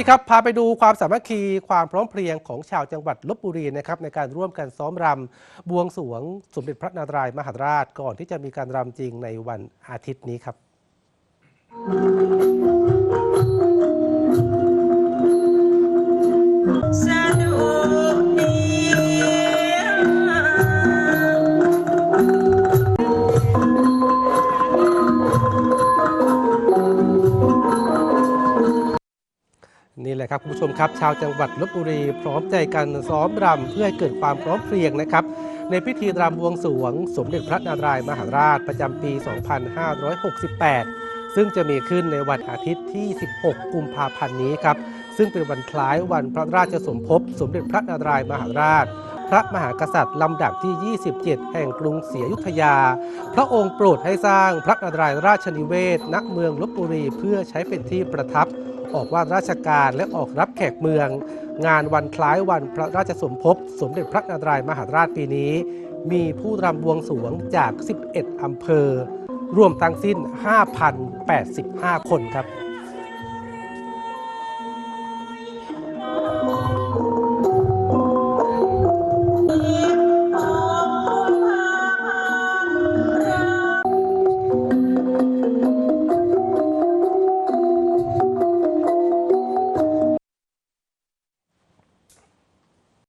นี่ครับพาไปดูความสามัคคีความพร้อมเพรียงของชาวจังหวัดลบบุรีนะครับในการร่วมกันซ้อมรำบวงสวงสมเด็จพระนารายณ์มหาราชก่อนที่จะมีการรำจริงในวันอาทิตย์นี้ครับ นี่แหละครับคุณผู้ชมครับชาวจังหวัดลบบุรี พร้อมใจกันซ้อมรำเพื่อให้เกิดความพร้อมเพรียงนะครับ ในพิธีรำบวงสรวง สมเด็จพระนารายณ์มหาราชประจำปี 2568 ซึ่งจะมีขึ้นในวันอาทิตย์ที่ 16 กุมภาพันธ์นี้ครับ ซึ่งเป็นวันคล้ายวันพระราชสมภพ สมเด็จพระนารายณ์มหาราช พระมหากษัตริย์ลำดับที่ 27 แห่งกรุงศรีอยุธยา พระองค์โปรดให้สร้างพระนารายราชนิเวศณเมืองลบบุรีเพื่อใช้เป็นที่ประทับออกว่าราชการและออกรับแขกเมือง งานวันคล้ายวันพระราชสมภพ สมเด็จพระนารายมหาราชปีนี้ มีผู้รำบวงสวงจาก 11 อำเภอ รวมทั้งสิ้น 5,085 คนครับ